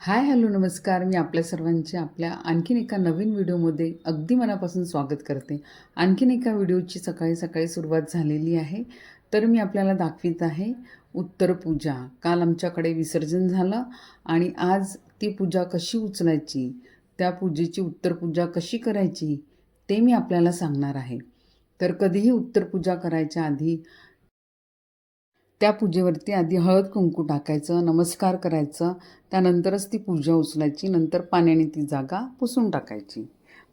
Hi hello नमस्कार. मी आपल्या सर्वांचे आपल्या आणखीन एका नवीन व्हिडिओमध्ये अगदी मनापासून स्वागत करते. आणखीन एका व्हिडिओची सकाळी सकाळी सुरुवात झालेली आहे. तर मी आपल्याला दाखवित आहे उत्तर पूजा. काल आमच्याकडे विसर्जन झालं आणि आज ती पूजा कशी उचलायची त्या पूजेची उत्तर पूजा कशी करायची ते मी आपल्याला सांगणार आहे. तर कधीही उत्तर पूजा करायच्या आधी त्या पूजेवरती आधी हळद कुंकू टाकायचं नमस्कार करायचं त्यानंतरच ती पूजा उचलायची नंतर पाण्याने ती जागा पुसून टाकायची.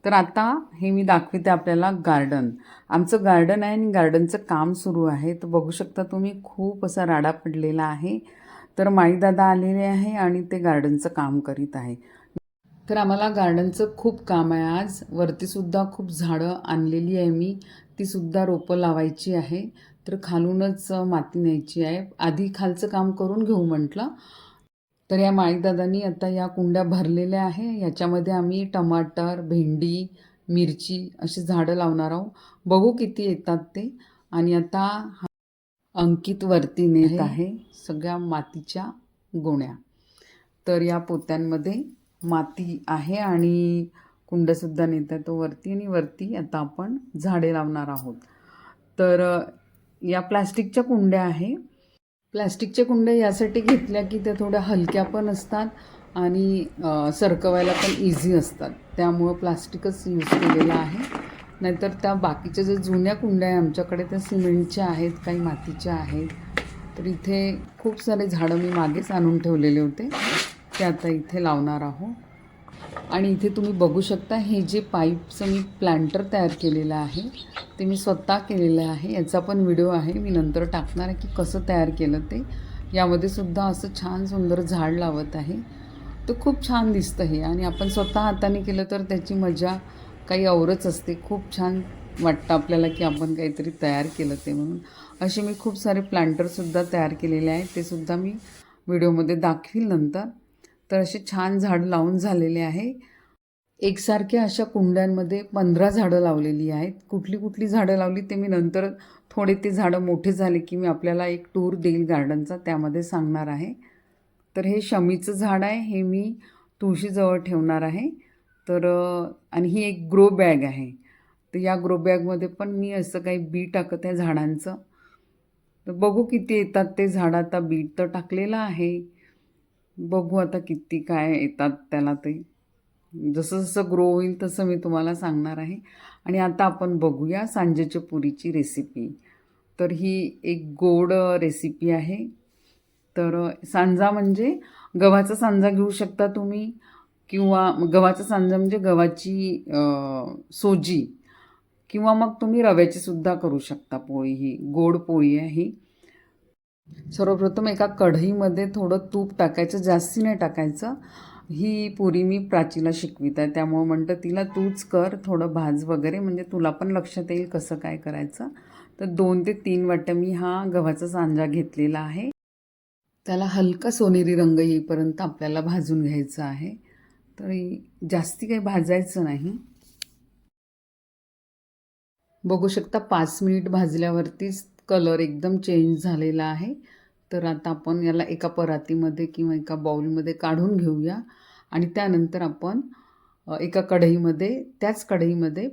तर आता हे मी दाखवते आपल्याला गार्डन आमचं गार्डन आहे आणि गार्डनचं काम सुरू आहे. तर बघू शकता तुम्ही खूप असा राडा पडलेला आहे. तर माईदादा आलेले आहे आणि ते गार्डनचं काम करीत आहे. तर आम्हाला गार्डनचं खूप काम आहे आज. वरतीसुद्धा खूप झाडं आणलेली आहे मी. तीसुद्धा रोपं लावायची आहे. तर खालूनच माती न्यायची आहे. आधी खालचं काम करून घेऊ म्हटलं. तर या माळीदादांनी आता या कुंड्या भरलेल्या आहे. याच्यामध्ये आम्ही टमाटर भेंडी मिरची अशी झाडं लावणार आहोत. बघू किती येतात ते. आणि आता अंकित वरती नेत आहे सगळ्या मातीच्या गोण्या. तर या पोत्यांमध्ये माती आहे आणि कुंडसुद्धा नेत आहे. तो वरती आणि वरती आता आपण झाडे लावणार आहोत. तर या प्लास्टिकच्या कुंड्या आहे. प्लास्टिकच्या कुंड्या यासाठी घेतल्या की त्या थोड्या हलक्या पण असतात आणि सरकवायला पण इझी असतात. त्यामुळं प्लास्टिकच यूज केलेलं आहे. नाहीतर त्या बाकीच्या ज्या जुन्या कुंड्या आहे आमच्याकडे त्या सिमेंटच्या आहेत काही मातीच्या आहेत. तर इथे खूप सारे झाडं मी मागेच आणून ठेवलेले होते. ते आता इथे लावणार आहोत. आणि इथे तुम्ही बघू शकता हे जे पाईपचं मी प्लांटर तयार केलेलं आहे ते मी स्वतः केलेलं आहे. याचा पण व्हिडिओ आहे. मी नंतर टाकणार आहे की कसं तयार केलं ते. यामध्ये सुद्धा असं छान सुंदर झाड लावत आहे. तर खूप छान दिसतं हे. आणि आपण स्वतः हाताने केलं तर त्याची मजा काही औरच असते. खूप छान वाटतं आपल्याला की आपण काहीतरी तयार केलं ते म्हणून. असे मी खूप सारे प्लांटरसुद्धा तयार केलेले आहेत. ते सुद्धा मी व्हिडिओमध्ये दाखवील नंतर. तर असे छान झाडं लावून झालेले आहे. एकसारख्या अशा कुंड्यांमध्ये पंधरा झाडं लावलेली आहेत. कुठली कुठली झाडं लावली ते मी नंतर थोडे ते झाडं मोठे झाले की मी आपल्याला एक टूर देईल गार्डनचा त्यामध्ये सांगणार आहे. तर हे शमीचं झाड आहे हे मी तुळशीजवळ ठेवणार आहे. तर आणि ही एक ग्रो बॅग आहे. तर या ग्रो बॅगमध्ये पण मी असं काही बी टाकत आहे झाडांचं. तर बघू किती येतात ते झाड. आता बीट तर टाकलेलं आहे. बघू आता किती काय येतात त्याला ते. जसं जसं ग्रो होईल तसं मी तुम्हाला सांगणार आहे. आणि आता आपण बघूया सांजेच्या पुरीची रेसिपी तर ही एक गोड रेसिपी आहे. तर सांजा म्हणजे गव्हाचा सांजा घेऊ शकता तुम्ही किंवा गव्हाचा सांजा म्हणजे गव्हाची सोजी किंवा मग तुम्ही रव्याची सुद्धा करू शकता पोळी ही. गोड पोळी आहे ही. सर्वप्रथम एका कढईमध्ये थोडं तूप टाकायचं जास्ती नाही टाकायचं. ही पुरी मी प्राचीला शिकवित आहे त्यामुळं म्हणतं तिला तूच कर थोडं भाज वगैरे म्हणजे तुला पण लक्षात येईल कसं काय करायचं. तर दोन ते तीन वाट्या मी हा गव्हाचा सांजा घेतलेला आहे. त्याला हलका सोनेरी रंग येईपर्यंत आपल्याला भाजून घ्यायचं आहे. तर जास्ती काही भाजायचं नाही. बघू शकता पाच मिनिट भाजल्यावरतीच कलर एकदम चेंज झालेला आहे. तर आता आपण याला एका परातीमध्ये किंवा एका बाऊलमध्ये काढून घेऊया. आणि त्यानंतर आपण एका कढईमध्ये त्याच कढईमध्ये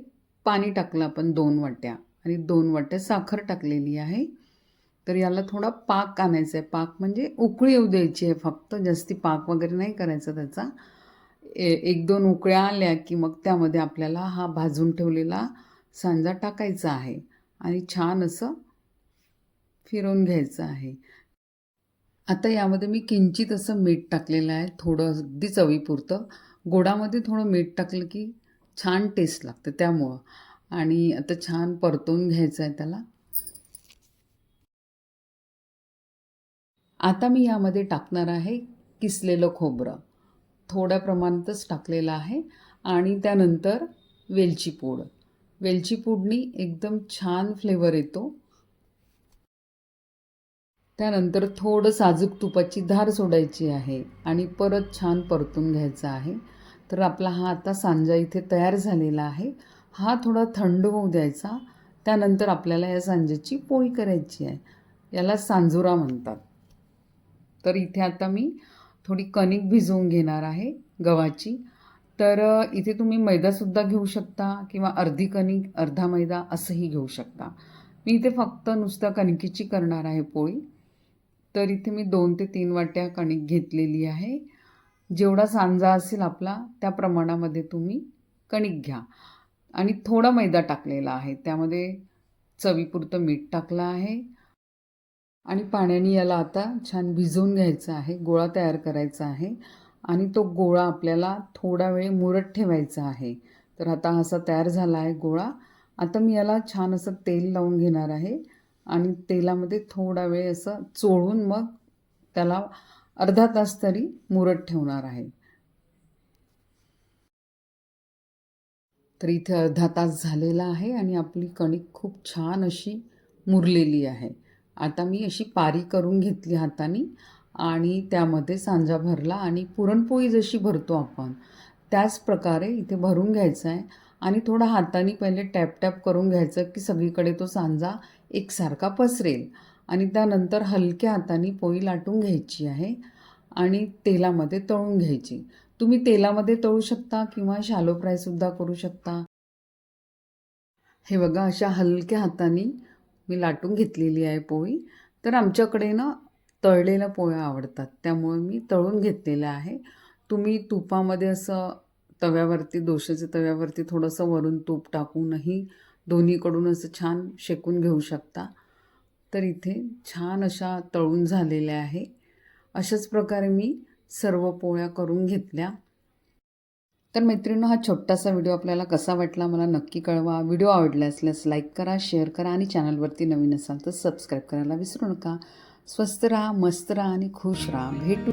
पाणी टाकलं आपण दोन वाट्या. आणि दोन वाट्या साखर टाकलेली आहे. तर याला थोडा पाक आणायचा आहे. पाक म्हणजे उकळी येऊ द्यायची आहे फक्त. जास्ती पाक वगैरे नाही करायचा त्याचा. ए एक दोन उकळ्या आल्या की मग त्यामध्ये आपल्याला हा भाजून ठेवलेला सांजा टाकायचा आहे. आणि छान असं फिरवून घ्यायचं आहे. आता यामध्ये मी किंचित असं मीठ टाकलेलं आहे थोडं अगदी चवीपुरतं. गोडामध्ये थोडं मीठ टाकलं की छान टेस्ट लागतं त्यामुळं. आणि आता छान परतून घ्यायचं आहे त्याला. आता मी यामध्ये टाकणार आहे किसलेलं खोबरं. थोड्या प्रमाणातच टाकलेलं आहे आणि त्यानंतर वेलची पूड. वेलची पूडनी एकदम छान फ्लेवर येतो. त्यानंतर थोडं साजूक तुपाची धार सोडायची आहे आणि परत छान परतून घ्यायचा आहे. तर आपला हा आता सांजा इथे तयार झालेला आहे. हा थोडा थंड होऊ द्यायचा. त्यानंतर आपल्याला या सांजेची पोळी करायची आहे. याला सांजुरा म्हणतात. तर इथे आता मी थोडी कणिक भिजवून घेणार आहे गव्हाची. तर इथे तुम्ही मैदासुद्धा घेऊ शकता किंवा अर्धी कणिक अर्धा मैदा असंही घेऊ शकता. मी इथे फक्त नुसतं कणकीची करणार आहे पोळी. तर इथे मी दोन ते तीन वाट्या कणिक घेतलेली आहे. जेवढा सांजा असेल आपला त्या प्रमाणामध्ये तुम्ही कणिक घ्या. आणि थोडा मैदा टाकलेला आहे. त्यामध्ये चवीपुरतं मीठ टाकलं आहे. आणि पाण्याने याला आता छान भिजवून घ्यायचं आहे. गोळा तयार करायचा आहे. आणि तो गोळा आपल्याला थोडा वेळ मुरत ठेवायचा आहे. तर आता असा तयार झाला आहे गोळा. आता मी याला छान असं तेल लावून घेणार आहे. आणि तेलामध्ये थोडा वेळ असं चोळून मग त्याला अर्धा तास तरी मुरत ठेवणार आहे. तर इथे अर्धा तास झालेला आहे आणि आपली कणिक खूप छान अशी मुरलेली आहे. आता मी अशी पारी करून घेतली हाताने आणि त्यामध्ये सांजा भरला आणि पुरणपोळी जशी भरतो आपण त्याच प्रकारे इथे भरून घ्यायचं आहे. आणि थोडा हाताने पहिले टॅप टॅप करून घ्यायचं की सगळीकडे तो सांजा एकसारखा पसरेल. आणि त्यानंतर हलक्या हाताने पोळी लाटून घ्यायची आहे आणि तेलामध्ये तळून घ्यायची. तुम्ही तेलामध्ये तळू शकता किंवा शालो फ्रायसुद्धा करू शकता. हे बघा अशा हलक्या हाताने मी लाटून घेतलेली आहे पोळी. तर आमच्याकडे ना तळलेल्या पोळ्या आवडतात त्यामुळे मी तळून घेतलेल्या आहे. तुम्ही तुपामध्ये असं तव्यावरती दोशाच्या तव्यावरती थोडंसं वरून तूप टाकूनही दोन्हीकडून असं छान शेकून घेऊ शकता. तर इथे छान अशा तळून झालेल्या आहे. अशाच प्रकारे मी सर्व पोळ्या करून घेतल्या. तर मैत्रिणी हा छोटासा व्हिडिओ आपल्याला कसा वाटला मला नक्की कळवा. व्हिडिओ आवडला असल्यास लाईक करा शेअर करा आणि चॅनलवरती नवीन असाल तर सबस्क्राईब करायला विसरू नका. स्वस्त राहा मस्त राहा आणि खुश राहा. भेटू.